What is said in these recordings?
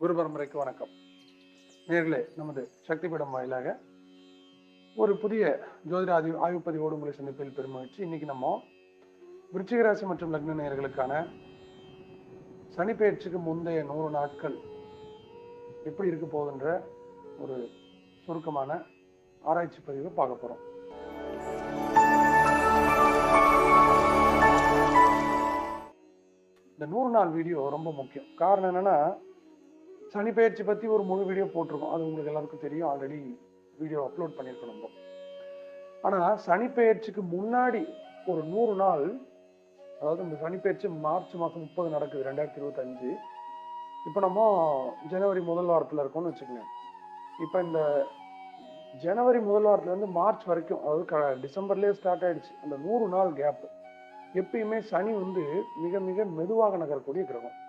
குரு பரம்பரைக்கு வணக்கம். நேர்களே நமது சக்தி பீடம் வாயிலாக ஒரு புதிய ஜோதிட ஆய்வு ஆய்வு பதிவோடு உங்களை சந்திப்பில் பெருமகிழ்ச்சி இன்னைக்கு நம்ம விருச்சிகராசி மற்றும் லக்ன நேர்களுக்கான சனிப்பெயர்ச்சிக்கு முந்தைய நூறு நாட்கள் எப்படி இருக்க போகுதுன்ற ஒரு சுருக்கமான ஆராய்ச்சி பதிவை பார்க்க போகிறோம் இந்த நூறு நாள் வீடியோ ரொம்ப முக்கியம். காரணம் என்னன்னா சனி பயிற்சி பற்றி ஒரு முழு வீடியோ போட்டிருக்கோம். அது உங்களுக்கு எல்லாருக்கும் தெரியும். ஆல்ரெடி வீடியோ அப்லோட் பண்ணியிருக்கோம் நம்ம. ஆனால் சனி பயிற்சிக்கு முன்னாடி ஒரு நூறு நாள் அதாவது இந்த சனி மார்ச் மாதம் முப்பது நடக்குது ரெண்டாயிரத்தி இருபத்தஞ்சு. இப்போ நம்ம ஜனவரி முதல் வாரத்தில் இருக்கோம்னு வச்சுக்கோங்க. இப்போ இந்த ஜனவரி முதல் வாரத்துலேருந்து மார்ச் வரைக்கும் அதாவது க- டிசம்பர்லேயே ஸ்டார்ட் ஆகிடுச்சு அந்த நூறு நாள் கேப் எப்பயுமே சனி வந்து மிக மிக மெதுவாக நகரக்கூடிய கிரகம்.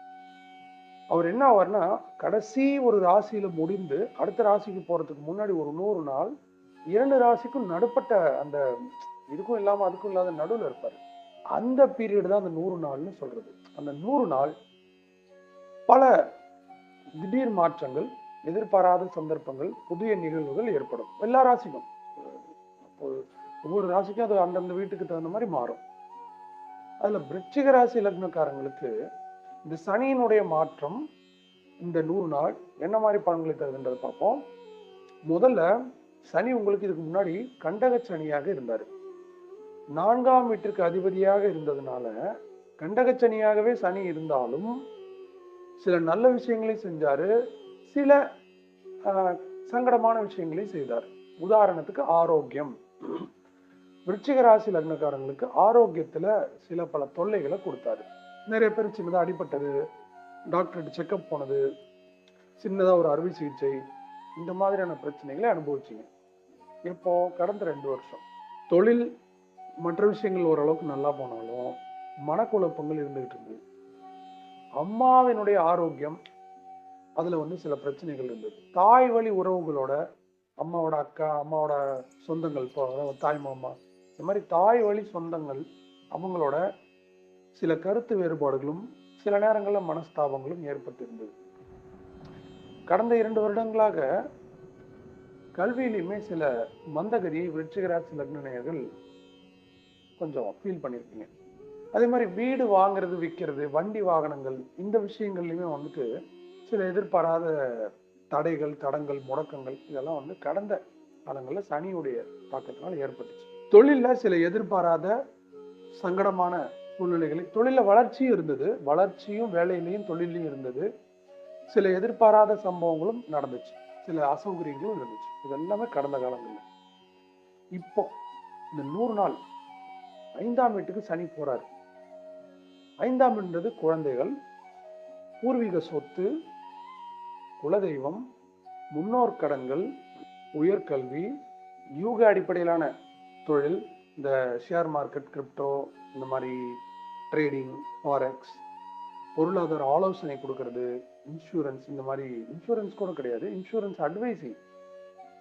அவர் என்ன ஆவார்னா கடைசி ஒரு ராசியில முடிந்து அடுத்த ராசிக்கு போறதுக்கு முன்னாடி ஒரு நூறு நாள் இரண்டு ராசிக்கும் நடுப்பட்ட அந்த இதுக்கும் இல்லாம அதுக்கும் இல்லாத நடுவில் இருப்பாரு. அந்த பீரியட் தான் அந்த நூறு நாள்னு சொல்றது. அந்த நூறு நாள் பல திடீர் மாற்றங்கள் எதிர்பாராத சந்தர்ப்பங்கள் புதிய நிகழ்வுகள் ஏற்படும். எல்லா ராசிக்கும். ஒவ்வொரு ராசிக்கும் அது அந்தந்த வீட்டுக்கு தகுந்த மாதிரி மாறும். அதுல விருச்சிக ராசி லக்னக்காரங்களுக்கு இந்த சனியினுடைய மாற்றம் இந்த நூறு நாள் என்ன மாதிரி பலன்களை தருதுன்றதை பார்ப்போம். முதல்ல சனி உங்களுக்கு இதுக்கு முன்னாடி கண்டக சனியாக இருந்தார். நான்காம் வீட்டிற்கு அதிபதியாக இருந்ததுனால கண்டக சனியாகவே சனி இருந்தாலும் சில நல்ல விஷயங்களை செஞ்சாரு. சில சங்கடமான விஷயங்களை செய்தார். உதாரணத்துக்கு ஆரோக்கியம். விருச்சிக ராசி லக்னக்காரங்களுக்கு ஆரோக்கியத்துல சில பல தொல்லைகளை கொடுத்தாரு. நிறைய பேர் சின்னதாக அடிபட்டது டாக்டர்கிட்ட செக்கப் போனது சின்னதாக ஒரு அறுவை சிகிச்சை இந்த மாதிரியான பிரச்சனைகளை அனுபவிச்சிங்க. இப்போ கடந்த ரெண்டு வருஷம். தொழில் மற்ற விஷயங்கள் ஓரளவுக்கு நல்லா போனாலும் மனக்குழப்பங்கள் இருந்துகிட்டு இருந்தது. அம்மாவினுடைய ஆரோக்கியம் அதில் வந்து சில பிரச்சனைகள் இருந்தது. தாய் வழி உறவுகளோட அம்மாவோட அக்கா அம்மாவோட சொந்தங்கள் இப்போ தாய் மாமா இந்த மாதிரி தாய் வழி சொந்தங்கள் அவங்களோட சில கருத்து வேறுபாடுகளும் சில நேரங்களில் மனஸ்தாபங்களும் ஏற்பட்டிருந்தது. கடந்த இரண்டு வருடங்களாக கல்வியிலுமே சில மந்தகதியை விருட்சிகராசி லக்னநேயர்கள் கொஞ்சம் ஃபீல் பண்ணியிருக்கீங்க. அதே மாதிரி வீடு வாங்குறது விற்கிறது வண்டி வாகனங்கள் இந்த விஷயங்கள்லையுமே வந்துட்டு சில எதிர்பாராத தடைகள் தடங்கள் முடக்கங்கள் இதெல்லாம் வந்து கடந்த காலங்களில் சனியுடைய தாக்கத்தினால் ஏற்பட்டுச்சு. தொழிலில் சில எதிர்பாராத சங்கடமான சூழ்நிலைகளை தொழிலில் வளர்ச்சியும் இருந்தது. வளர்ச்சியும் வேலையிலையும் தொழிலையும் இருந்தது. சில எதிர்பாராத சம்பவங்களும் நடந்துச்சு. சில அசௌகரியங்களும் இருந்துச்சு. இது எல்லாமே கடந்த காலங்களில். இப்போ இந்த நூறு நாள் ஐந்தாம் வீட்டுக்கு சனி போறாரு. ஐந்தாம் என்றது குழந்தைகள் பூர்வீக சொத்து குலதெய்வம் முன்னோர் கடன்கள் உயர்கல்வி யூக அடிப்படையிலான தொழில் இந்த ஷேர் மார்க்கெட் கிரிப்டோ இந்த மாதிரி ட்ரேடிங் ஃபாரெக்ஸ் பொருளாதார ஆலோசனை கொடுக்கறது இன்சூரன்ஸ் இந்த மாதிரி இன்சூரன்ஸ் கூட கிடையாது. இன்சூரன்ஸ் அட்வைஸிங்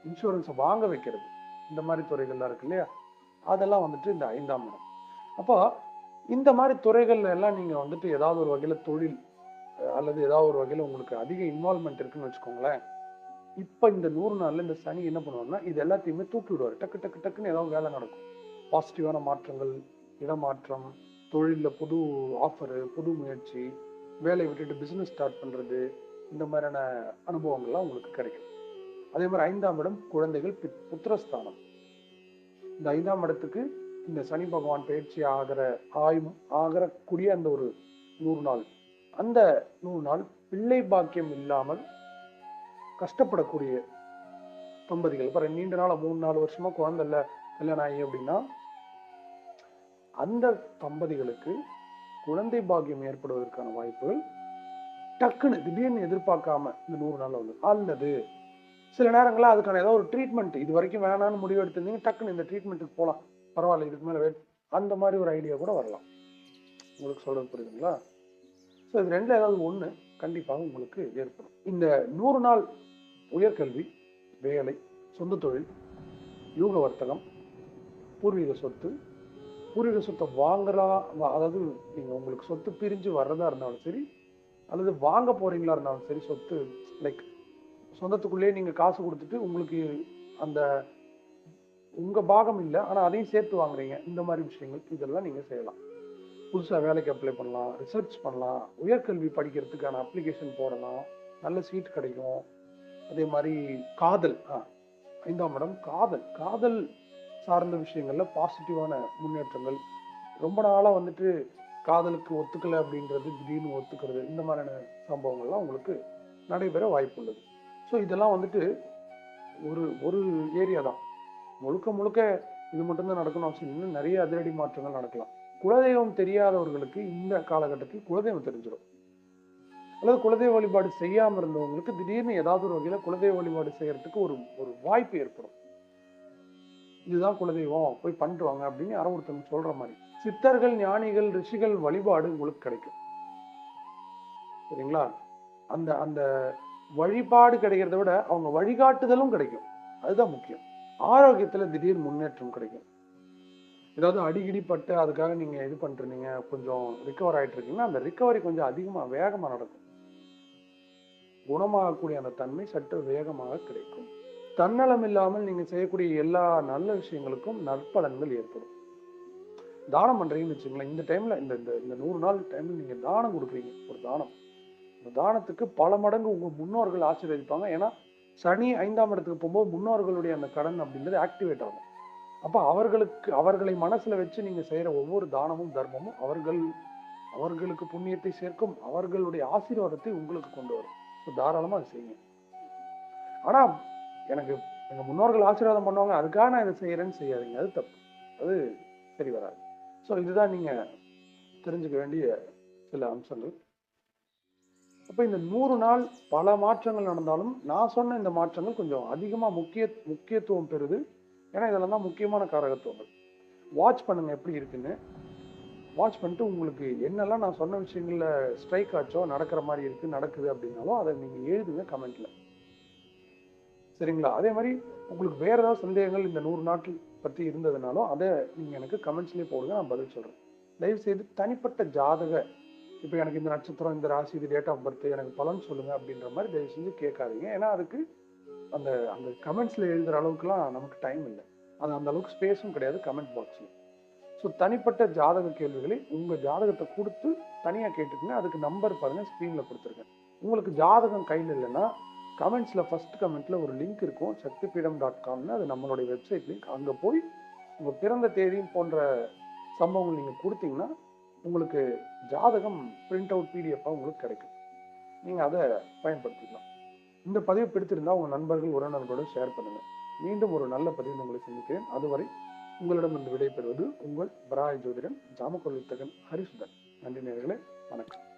இன்சூரன்ஸை வாங்க வைக்கிறது. இந்த மாதிரி துறைகள்லாம் இருக்கு இல்லையா? அதெல்லாம் வந்துட்டு இந்த ஐந்தாம் இடம். அப்போ இந்த மாதிரி துறைகள்ல எல்லாம் நீங்க வந்துட்டு ஏதாவது ஒரு வகையில தொழில் அல்லது ஏதாவது ஒரு வகையில உங்களுக்கு அதிக இன்வால்மெண்ட் இருக்குன்னு வச்சுக்கோங்களேன். இப்போ இந்த நூறு நாள்ல இந்த சனி என்ன பண்ணுவாருன்னா இது எல்லாத்தையுமே தூக்கி விடுவார். டக்கு டக்கு டக்குன்னு ஏதாவது வேலை நடக்கும். பாசிட்டிவான மாற்றங்கள் இடமாற்றம் தொழிலில் புது ஆஃபரு புது முயற்சி வேலையை விட்டுட்டு பிஸ்னஸ் ஸ்டார்ட் பண்ணுறது இந்த மாதிரியான அனுபவங்கள்லாம் உங்களுக்கு கிடைக்கும். அதே மாதிரி ஐந்தாம் இடம் குழந்தைகள் பித்- புத்திரஸ்தானம். இந்த ஐந்தாம் இடத்துக்கு இந்த சனி பகவான் பயிற்சி ஆகிற ஆயும் ஆகிறக்கூடிய அந்த ஒரு நூறு நாள். அந்த நூறு நாள் பிள்ளை பாக்கியம் இல்லாமல் கஷ்டப்படக்கூடிய தம்பதிகள். இப்போ நீண்ட நாள் மூணு நாலு வருஷமா குழந்தை இல்லை கல்யாணம் ஆகி அப்படின்னா அந்த தம்பதிகளுக்கு குழந்தை பாக்கியம் ஏற்படுவதற்கான வாய்ப்புகள் டக்குன்னு திடீர்னு எதிர்பார்க்காம இந்த நூறு நாள் வந்து அல்லது சில நேரங்களில் அதுக்கான ஏதாவது ஒரு ட்ரீட்மெண்ட் இது வரைக்கும் வேணாம்னு முடிவு எடுத்திருந்தீங்க டக்குன்னு இந்த ட்ரீட்மெண்ட்டுக்கு போகலாம் பரவாயில்ல இதுக்கு மேலே வெயிட் அந்த மாதிரி ஒரு ஐடியா கூட வரலாம். உங்களுக்கு சொல்கிறது புரியுதுங்களா? ஸோ இது ரெண்டில் ஏதாவது ஒன்று கண்டிப்பாக உங்களுக்கு ஏற்படும். இந்த நூறு நாள் உயர்கல்வி வேலை சொந்த தொழில் யூக வர்த்தகம் பூர்வீக சொத்து பூர்வீக சொத்தை வாங்குறா அதாவது நீங்கள் உங்களுக்கு சொத்து பிரிஞ்சு வர்றதா இருந்தாலும் சரி அல்லது வாங்க போறீங்களா இருந்தாலும் சரி சொத்து லைக் சொந்தத்துக்குள்ளேயே நீங்கள் காசு கொடுத்துட்டு உங்களுக்கு அந்த உங்கள் பாகம் இல்லை ஆனால் அதையும் சேர்த்து வாங்குறீங்க. இந்த மாதிரி விஷயங்கள் இதெல்லாம் நீங்கள் செய்யலாம். புதுசாக வேலைக்கு அப்ளை பண்ணலாம் ரிசர்ச் பண்ணலாம் உயர்கல்வி படிக்கிறதுக்கான அப்ளிகேஷன் போடலாம் நல்ல சீட் கிடைக்கும். அதே மாதிரி காதல் ஆ ஐந்தாம் இடம் காதல். காதல் சார்ந்த விஷயங்களில் பாசிட்டிவான முன்னேற்றங்கள். ரொம்ப நாளாக வந்துட்டு காதலுக்கு ஒத்துக்கலை அப்படின்றது திடீர்னு ஒத்துக்கிறது இந்த மாதிரியான சம்பவங்கள்லாம் உங்களுக்கு நடைபெற வாய்ப்புள்ளது. ஸோ இதெல்லாம் வந்துட்டு ஒரு ஒரு ஏரியா தான். முழுக்க முழுக்க இது மட்டும்தான் நடக்கணும் அப்படின்னு நிறைய அதிரடி மாற்றங்கள் நடக்கலாம். குலதெய்வம் தெரியாதவர்களுக்கு இந்த காலகட்டத்தில் குலதெய்வம் தெரிஞ்சிடும். அல்லது குலதெய்வ வழிபாடு செய்யாமல் இருந்தவங்களுக்கு திடீர்னு ஏதாவது ஒரு வகையில் குலதெய்வ வழிபாடு செய்யறதுக்கு ஒரு ஒரு வாய்ப்பு ஏற்படும். இதுதான் குலதெய்வம் போய் பண்ணிட்டு வாங்க அப்படின்னு யாரோ ஒருத்தவங்க சொல்ற மாதிரி. சித்தர்கள் ஞானிகள் ரிஷிகள் வழிபாடு உங்களுக்கு கிடைக்கும். சரிங்களா? அந்த அந்த வழிபாடு கிடைக்கிறத விட அவங்க வழிகாட்டுதலும் கிடைக்கும். அதுதான் முக்கியம். ஆரோக்கியத்துல திடீர் முன்னேற்றம் கிடைக்கும். ஏதாவது அடிக்கடி பட்டு அதுக்காக நீங்க இது பண்றீங்க கொஞ்சம் ரிக்கவர் ஆயிட்டு இருக்கீங்கன்னா அந்த ரிக்கவரி கொஞ்சம் அதிகமா வேகமா நடக்கும். குணமாகக்கூடிய அந்த தன்மை சற்று வேகமாக கிடைக்கும். தன்னலம் இல்லாமல் நீங்க செய்யக்கூடிய எல்லா நல்ல விஷயங்களுக்கும் நற்பலன்கள் ஏற்படும். தானம் பண்றீங்கன்னு வச்சுங்களேன் இந்த டைம்ல இந்த இந்த இந்த நூறு நாள் டைம்ல நீங்க தானம் கொடுக்குறீங்க ஒரு தானம். இந்த தானத்துக்கு பல மடங்கு உங்க முன்னோர்கள் ஆசீர்வதிப்பாங்க. ஏன்னா சனி ஐந்தாம் இடத்துக்கு போகும்போது முன்னோர்களுடைய அந்த கடன் அப்படின்றது ஆக்டிவேட் ஆகும். அப்போ அவர்களுக்கு அவர்களை மனசில் வச்சு நீங்கள் செய்கிற ஒவ்வொரு தானமும் தர்மமும் அவர்கள் அவர்களுக்கு புண்ணியத்தை சேர்க்கும் அவர்களுடைய ஆசீர்வாதத்தை உங்களுக்கு கொண்டு வரும். ஸோ தாராளமாக அதை செய்யுங்க. ஆனால் எனக்கு எங்கள் முன்னோர்கள் ஆசீர்வாதம் பண்ணுவாங்க அதுக்காக நான் இதை செய்கிறேன்னு செய்யாதீங்க. அது தப்பு. அது சரி வராது. ஸோ இதுதான் நீங்கள் தெரிஞ்சுக்க வேண்டிய சில அம்சங்கள். அப்போ இந்த நூறு நாள் பல மாற்றங்கள் நடந்தாலும் நான் சொன்ன இந்த மாற்றங்கள் கொஞ்சம் அதிகமாக முக்கிய முக்கியத்துவம் பெறுது. ஏன்னா இதெல்லாம் தான் முக்கியமான காரகத்துவங்கள். வாட்ச் பண்ணுங்கள் எப்படி இருக்குன்னு. வாட்ச் பண்ணிட்டு உங்களுக்கு என்னெல்லாம் நான் சொன்ன விஷயங்களில் ஸ்ட்ரைக் ஆச்சோ நடக்கிற மாதிரி இருக்குது நடக்குது அப்படின்னாலும் அதை நீங்கள் எழுதுங்க கமெண்ட்டில் சரிங்களா? அதே மாதிரி உங்களுக்கு வேற ஏதாவது சந்தேகங்கள் இந்த நூறு நாட்கள் பற்றி இருந்ததுனாலும் அதை நீங்கள் எனக்கு கமெண்ட்ஸ்லேயே போடுங்க நான் பதில் சொல்கிறேன் தயவு செய்து தனிப்பட்ட ஜாதக இப்போ எனக்கு இந்த நட்சத்திரம் இந்த ராசி இது டேட் ஆஃப் பர்த் எனக்கு பலன் சொல்லுங்கள் அப்படின்ற மாதிரி தயவு செஞ்சு கேட்காதீங்க. ஏன்னா அதுக்கு அந்த அந்த கமெண்ட்ஸில் எழுதுகிற அளவுக்குலாம் நமக்கு டைம் இல்லை. அது அந்த அளவுக்கு ஸ்பேஸும் கிடையாது கமெண்ட் பாக்ஸில் ஸோ தனிப்பட்ட ஜாதக கேள்விகளை உங்கள் ஜாதகத்தை கொடுத்து தனியாக கேட்டுக்கங்க. அதுக்கு நம்பர் பாருங்கள் ஸ்க்ரீனில் கொடுத்துருக்கேன். உங்களுக்கு ஜாதகம் கையில் இல்லைன்னா கமெண்ட்ஸில் ஃபஸ்ட் கமெண்ட்டில் ஒரு லிங்க் இருக்கும் சக்தி பீடம் டாட் காம்னு அது நம்மளுடைய வெப்சைட் லிங்க் அங்கே போய் உங்கள் பிறந்த தேதியும் போன்ற சம்பவங்கள் நீங்கள் கொடுத்தீங்கன்னா உங்களுக்கு ஜாதகம் பிரிண்ட் அவுட் பிடிஎஃபாக உங்களுக்கு கிடைக்கும். நீங்கள் அதை பயன்படுத்திக்கலாம். இந்த பதிவு பிடித்திருந்தால் உங்கள் நண்பர்கள் உறவினர்களோட ஷேர் பண்ணுங்கள் மீண்டும் ஒரு நல்ல பதிவு உங்களை சந்திக்கிறேன். அதுவரை உங்களிடம் இருந்து விடைபெறுவது உங்கள் பராய ஜோதிடன் ஜாமக்கொள் வித்தகன் ஹரிசுதன். நன்றி நேர்களே வணக்கம்.